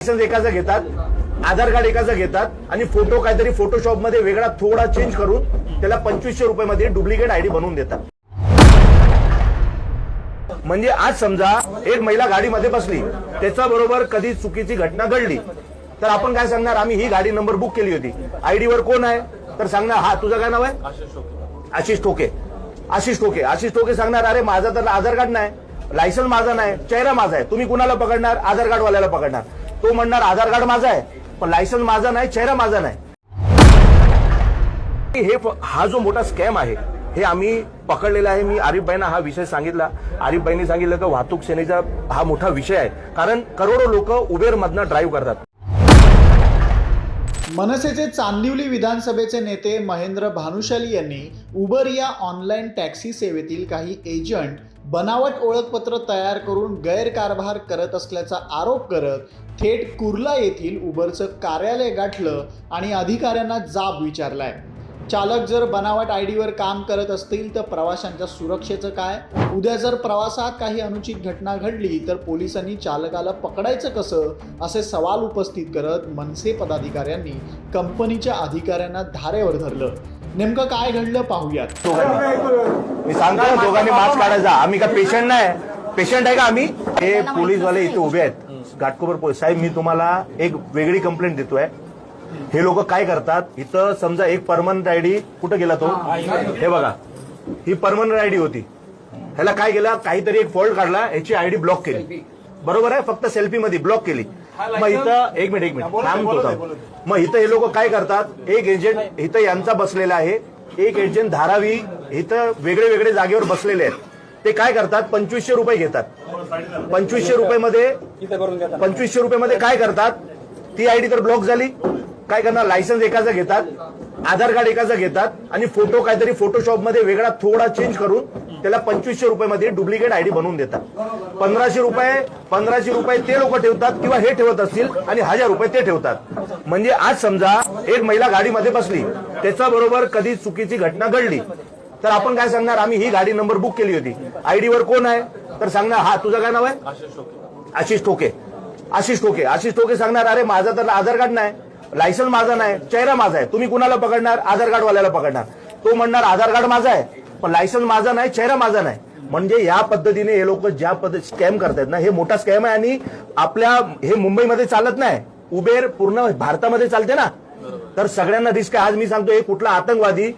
Licence एकाचं घेतात आधार card एकाचं घेतात आणि फोटो काहीतरी फोटोशॉपमध्ये वेगळा थोडा चेंज करून त्याला पंचवीसशे रुपयामध्ये डुप्लिकेट आयडी बनवून देतात. म्हणजे आज समजा एक महिला गाडीमध्ये बसली त्याच्या बरोबर कधी चुकीची घटना घडली तर आपण काय सांगणार? आम्ही ही गाडी नंबर बुक केली होती. आयडी वर कोण आहे? तर सांगणार हा तुझं काय नाव आहे? आशिष टोके. आशिष टोके. आशिष टोके. सांगणार अरे माझा तर आधार कार्ड नाही लायसन्स माझा नाही चेहरा माझा आहे. तुम्ही कुणाला पकडणार? आधार कार्ड वाल्याला पकडणार. तो म्हणणार आधार कार्ड माझा आहे पण लायसन्स माझा नाही चेहरा माझा नाही. हे हा जो मोठा स्कॅम आहे हे आम्ही पकडलेला आहे. मी आरिफबाईंना हा विषय सांगितला. आरिफबाईंनी सांगितलं की वाहतूक सेनेचा हा मोठा विषय आहे कारण करोडो लोक उबेरमधनं ड्राईव्ह करतात. मनसेचे चांदिवली विधानसभेचे नेते महेंद्र भानुशाली यांनी उबर या ऑनलाईन टॅक्सी सेवेतील काही एजंट बनावट ओळखपत्र तयार करून गैरकारभार करत असल्याचा आरोप करत थेट कुर्ला येथील उबरचं कार्यालय गाठलं आणि अधिकाऱ्यांना जाब विचारलाय. चालक जर बनावट आय डीवर काम करत असतील तर प्रवाशांच्या सुरक्षेचं काय? उद्या जर प्रवासात काही अनुचित घटना घडली तर पोलिसांनी चालकाला पकडायचं कसं? असे सवाल उपस्थित करत मनसे पदाधिकाऱ्यांनी कंपनीच्या अधिकाऱ्यांना धारेवर धरलं. नेमकं काय घडलं पाहूयात. दोघांनी मी सांगतो ना, दोघांनी मास्क काढायचा. आम्ही का पेशंट नाही. पेशंट आहे का आम्ही? हे पोलीसवाले इथे उभे आहेत. घाटकोपर पोलीस. साहेब मी तुम्हाला एक वेगळी कंप्लेंट देतोय. हे लोक काय करतात? इथं समजा एक परमनंट आयडी कुठं गेला तो? हे. बघा. ही परमनंट आयडी होती. ह्याला काय केलं? काहीतरी एक फॉल्ट काढला. याची आयडी ब्लॉक केली. बरोबर आहे? फक्त सेल्फी मध्ये ब्लॉक केली. मग इथं एक मिनिट एक मिनिट. थांबतो थांब. मग इथं हे लोक काय करतात? एक एजंट इथं यांचा बसलेला आहे. एक एजंट धारावी इथं वेगळे वेगळे जागेवर बसलेले आहेत. ते काय करतात? पंचवीसशे रुपये घेतात. पंचवीसशे रुपये पंचवीसशे रुपये मध्ये काय करतात? ती आयडी तर ब्लॉक झाली. काय करणार? लायसन्स एकाचं घेतात. आधार कार्ड एकाचं घेतात. आणि फोटो काहीतरी फोटोशॉपमध्ये वेगळा थोडा चेंज करून त्याला पंचवीसशे रुपयामध्ये डुप्लिकेट आयडी बनवून देतात. पंधराशे रुपये पंधराशे रुपये ते लोक ठेवतात किंवा हे ठेवत असतील आणि हजार रुपये ते ठेवतात. म्हणजे आज समजा एक महिला गाडीमध्ये बसली त्याच्याबरोबर कधी चुकीची घटना घडली तर आपण काय सांगणार? आम्ही ही गाडी नंबर बुक केली होती. आयडीवर कोण आहे? तर सांगणार हा तुझं काय नाव आहे? आशिष ठोके. आशिष ठोके. आशिष टोके सांगणार अरे माझा तर आधार कार्ड नाही लायसन्स माझा नाही चेहरा माझा आहे. तुम्ही कुणाला पकडणार? आधार कार्डवाल्याला पकडणार. तो म्हणणार आधार कार्ड माझा आहे. पण लायसन्स माझा नाही चेहरा माझा नाही. म्हणजे या पद्धतीने हे लोक ज्या पद्धती स्कॅम करतायत ना हे मोठा स्कॅम आहे आणि आपल्या हे मुंबईमध्ये चालत नाही. उबेर पूर्ण भारतामध्ये चालते ना. तर सगळ्यांना रिस्क आहे आज मी सांगतो हे कुठला आतंकवादी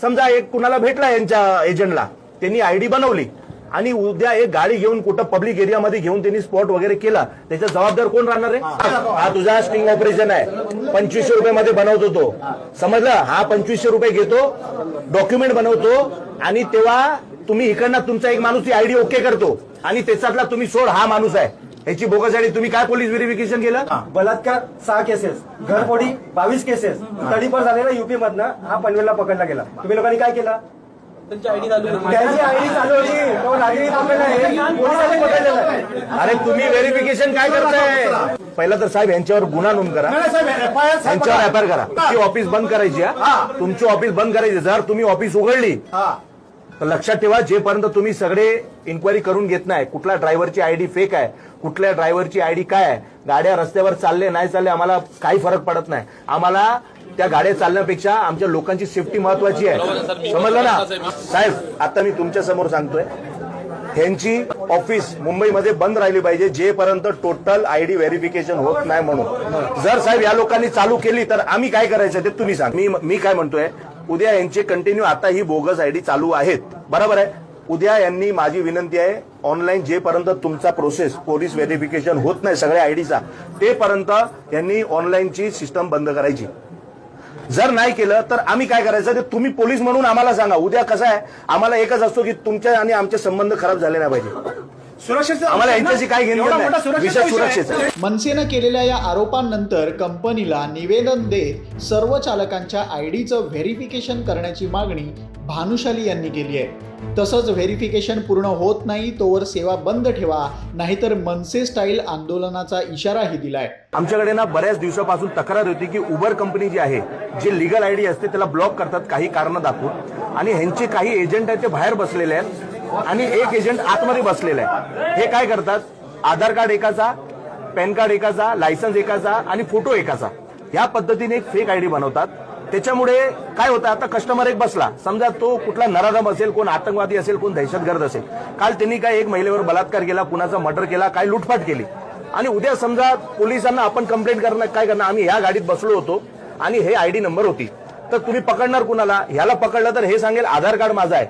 समजा एक कुणाला भेटला यांच्या एजंटला त्यांनी आयडी बनवली. आणि उद्या एक गाडी घेऊन कुठं पब्लिक एरियामध्ये घेऊन त्यांनी स्पॉट वगैरे केला त्याचा जबाबदार कोण राहणार आहे? हा. तुझा स्टिंग ऑपरेशन आहे. पंचवीसशे रुपये मध्ये बनवतो तो. समजलं? हा पंचवीसशे रुपये घेतो डॉक्युमेंट बनवतो आणि तेव्हा तुम्ही इकडनं तुमचा एक माणूस ती आयडी ओके करतो आणि त्याच्यातला तुम्ही सोड हा माणूस आहे. ह्याची बोगस आयडी तुम्ही काय पोलीस व्हेरिफिकेशन केलं? बलात्कार सहा केसेस घरफोडी बावीस केसेस तडीपार झालेला युपी मधनं हा पनवेलला पकडला गेला. तुम्ही लोकांनी काय केलं? त्यांची आयडी चालू. त्यांची आयडी चालू होती. तो नागरिक पकडला आहे. पोलिसांनी पकडलेला आहे. अरे तुम्ही व्हेरिफिकेशन काय करताय? पहिला तर साहेब यांच्यावर गुन्हा नोंद करा. यांच्यावर एफ करा. ती ऑफिस बंद करायची हा. तुमची ऑफिस बंद करायची. जर तुम्ही ऑफिस उघडली तर लक्षात ठेवा जेपर्यंत तुम्ही सगळे इन्क्वायरी करून घेत नाही कुठल्या ड्रायव्हरची आयडी फेक आहे कुठल्या ड्रायव्हरची आयडी काय आहे गाड्या रस्त्यावर चालले नाही चालले आम्हाला काही फरक पडत नाही. आम्हाला त्या गाड्या चालण्यापेक्षा आमच्या लोकांची सेफ्टी महत्वाची आहे. समजलं ना? साहेब आता मी तुमच्यासमोर सांगतोय. ह्यांची ऑफिस मुंबईमध्ये बंद राहिली पाहिजे जेपर्यंत टोटल आयडी व्हेरिफिकेशन होत नाही म्हणून. जर साहेब या लोकांनी चालू केली तर आम्ही काय करायचं ते तुम्ही सांग. मी मी काय म्हणतोय उद्या यांचे कंटिन्यू आता ही बोगस आयडी चालू आहेत. बरोबर आहे? उद्या यांनी माझी विनंती आहे ऑनलाईन जेपर्यंत तुमचा प्रोसेस पोलीस व्हेरिफिकेशन होत नाही सगळ्या आयडीचा तेपर्यंत यांनी ऑनलाईनची सिस्टम बंद करायची. जर नाही केलं तर आम्ही काय करायचं? ते तुम्ही पोलीस म्हणून आम्हाला सांगा. उद्या कसं आहे? आम्हाला एकच असतो की तुमच्या आणि आमचे संबंध खराब झाले नाही पाहिजे. सुरक्षेचं आम्हाला यांच्याशी काय घेणं एवढा देणं मोठा नाही. सुरक्षेचा विषय विषय आहे. सुरक्षेचा मनसेनं केलेल्या या आरोपांनंतर कंपनीला निवेदन देत सर्व चालकांच्या आयडीचं व्हेरिफिकेशन करण्याची मागणी भानुशाली यांनी केली आहे. तसंच व्हेरिफिकेशन पूर्ण होत नाही तोवर सेवा बंद ठेवा नाहीतर मनसे स्टाईल आंदोलनाचा इशाराही दिलाय. आमच्याकडे ना बऱ्याच दिवसापासून तक्रार होती की उबर कंपनी जी आहे जे लिगल आयडी असते त्याला ब्लॉक करतात काही कारण दाखवून. आणि ह्यांचे काही एजंट आहेत ते बाहेर बसलेले आहेत. आणि एक एजंट आतमध्ये बसलेला आहे. हे काय करतात? आधार कार्ड एकाचा पॅन कार्ड एकाचा लायसन्स एकाचा आणि फोटो एकाचा. या पद्धतीने एक फेक आयडी बनवतात. त्याच्यामुळे काय होतं? आता कस्टमर एक बसला. समजा तो कुठला नराधम असेल कोण आतंकवादी असेल कोण दहशतगर्द असेल. काल त्यांनी काय एक महिलेवर बलात्कार केला कुणाचा मर्डर केला काय लुटपाट केली. आणि उद्या समजा पोलिसांना आपण कंप्लेंट करणार काय करणार? आम्ही या गाडीत बसलो होतो आणि हे आयडी नंबर होती. तर तुम्ही पकडणार कुणाला? ह्याला पकडलं तर हे सांगेल आधार कार्ड माझा आहे.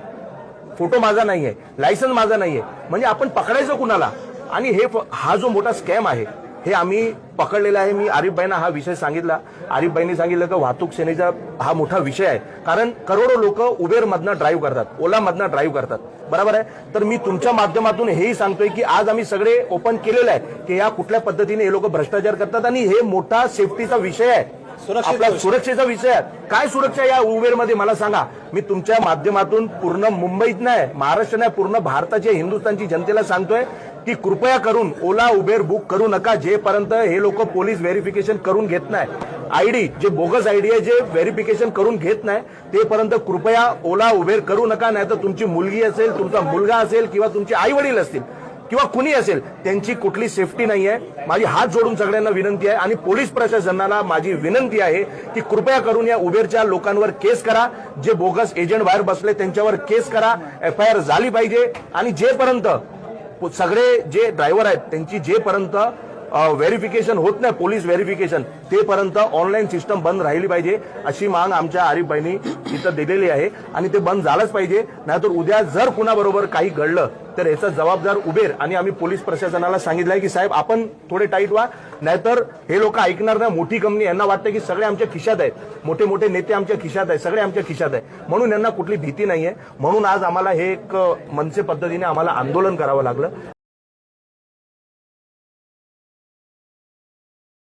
फोटो माझा नाही आहे लायसन्स माझा नाही आहे म्हणजे आपण पकडायचं कुणाला? आणि हे फ- हा जो मोठा स्कॅम आहे हे आम्ही पकडलेलं आहे. मी आरिफबाईंना हा विषय सांगितला. आरिफबाईंनी सांगितलं की वाहतूक सेनेचा हा मोठा विषय आहे. कारण करोडो लोक उबेरमधनं ड्राईव्ह करतात ओलामधनं ड्राईव्ह करतात. बरोबर आहे? तर मी तुमच्या माध्यमातून हेही सांगतोय की आज आम्ही सगळे ओपन केलेलं आहे की या कुठल्या पद्धतीने हे लोक भ्रष्टाचार करतात. आणि हे मोठा सेफ्टीचा विषय आहे. आपला. सुरक्षेचा विषय काय सुरक्षा या उबेरमध्ये? मला सांगा. मी तुमच्या माध्यमातून पूर्ण मुंबईत नाही महाराष्ट्र नाही पूर्ण भारताच्या हिंदुस्थानची जनतेला सांगतोय की कृपया करून ओला उबेर बुक करू नका. जेपर्यंत हे लोक पोलीस व्हेरिफिकेशन करून घेत नाही आयडी जे बोगस आयडी आहे जे व्हेरिफिकेशन करून घेत नाही तेपर्यंत कृपया ओला उबेर करू नका. नाही तर तुमची मुलगी असेल तुमचा मुलगा असेल किंवा तुमचे आई वडील असतील किंवा कुणी असेल त्यांची कुठली सेफ्टी नाही आहे माझी हात जोडून सगळ्यांना विनंती आहे आणि पोलीस प्रशासनाला माझी विनंती आहे की कृपया करून या उबेरच्या लोकांवर केस करा. जे बोगस एजंट बाहेर बसले त्यांच्यावर केस करा. एफ आय आर झाली पाहिजे. आणि जेपर्यंत सगळे जे ड्रायव्हर आहेत त्यांची जेपर्यंत व्हेरिफिकेशन होत नाही पोलीस व्हेरिफिकेशन तेपर्यंत ऑनलाईन सिस्टम बंद राहिली पाहिजे अशी मांग आमच्या आरिफबाईंनी इथं दिलेली आहे. आणि ते बंद झालंच पाहिजे नाहीतर उद्या जर कुणाबरोबर काही घडलं तर याचा जबाबदार उबेर आणि आम्ही पोलीस प्रशासनाला सांगितलंय की साहेब आपण थोडे टाईट व्हा. नाहीतर हे लोक ऐकणार नाही मोठी कंपनी यांना वाटतं की सगळे आमच्या खिशात आहेत. मोठे मोठे नेते आमच्या खिशात आहेत सगळे आमच्या खिशात आहे म्हणून यांना कुठली भीती नाहीये. म्हणून आज आम्हाला हे एक मनसे पद्धतीने आम्हाला आंदोलन करावं लागलं.